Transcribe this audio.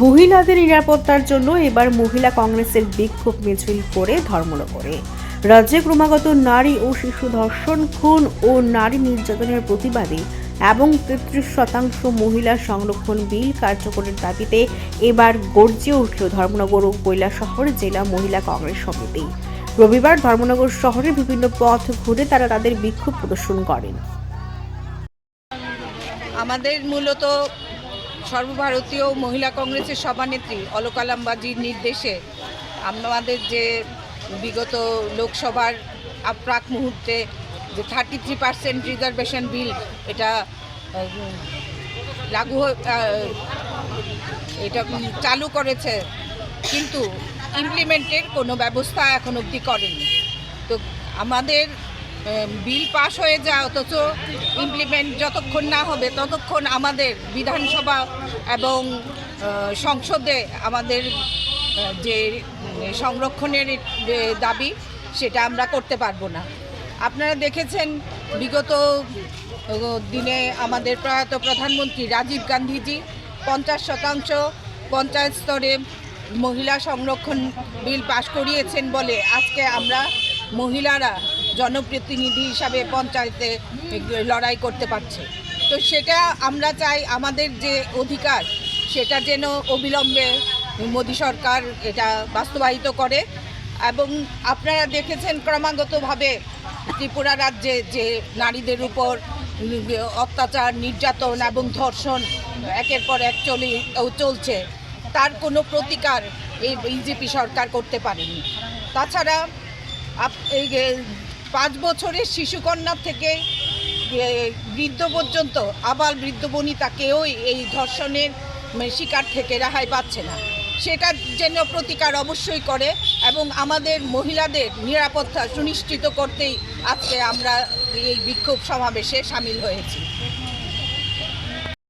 মহিলাদের নিরাপত্তার জন্য এবার মহিলা কংগ্রেসের বিক্ষোভ মিছিল করে ধর্মনগরে। রাজ্যে ক্রমাগত নারী ও শিশু ধর্ষণ, খুন ও নারী নির্যাতনের প্রতিবাদে এবং তেত্রিশ শতাংশ মহিলা সংরক্ষণ বিল কার্যকরের দাবিতে এবার গর্জে উঠল ধর্মনগর ও কৈলাসহর জেলা মহিলা কংগ্রেস সমিতি। রবিবার ধর্মনগর শহরের বিভিন্ন পথ ঘুরে তারা তাদের বিক্ষোভ প্রদর্শন করেন। আমাদের মূলত সর্বভারতীয় মহিলা কংগ্রেসের সভানেত্রী অলকালাম্বাজির নির্দেশে আমাদের যে বিগত লোকসভার প্রাক মুহূর্তে যে thirty three percent reservation bill এটা লাগু এটা চালু করেছে, কিন্তু ইমপ্লিমেন্টের কোনো ব্যবস্থা এখন অবধি করেনি। তো আমাদের বিল পাশ হয়ে যায়, অথচ ইমপ্লিমেন্ট যতক্ষণ না হবে, ততক্ষণ আমাদের বিধানসভা এবং সংসদে আমাদের যে সংরক্ষণের দাবি, সেটা আমরা করতে পারব না। আপনারা দেখেছেন, বিগত দিনে আমাদের প্রয়াত প্রধানমন্ত্রী রাজীব গান্ধীজি পঞ্চাশ শতাংশ পঞ্চায়েত স্তরে মহিলা সংরক্ষণ বিল পাশ করিয়েছেন বলে আজকে আমরা মহিলারা জনপ্রতিনিধি হিসাবে পঞ্চায়েতে লড়াই করতে পারছে। তো সেটা আমরা চাই আমাদের যে অধিকার, সেটা যেন অবিলম্বে মোদী সরকার এটা বাস্তবায়িত করে। এবং আপনারা দেখেছেন ক্রমাগতভাবে ত্রিপুরা রাজ্যে যে নারীদের উপর অত্যাচার, নির্যাতন এবং ধর্ষণ একের পর এক চলে, চলছে, তার কোনো প্রতিকার এই বিজেপি সরকার করতে পারেনি। তাছাড়া এই পাঁচ বছরের শিশুকন্যার থেকে বৃদ্ধ পর্যন্ত আবার বৃদ্ধ বনিতা কেউ এই ধর্ষণের শিকার থেকে রেহাই পাচ্ছে না। সেটার জন্য প্রতিকার অবশ্যই করে এবং আমাদের মহিলাদের নিরাপত্তা সুনিশ্চিত করতেই আজকে আমরা এই বিক্ষোভ সমাবেশে সামিল হয়েছি।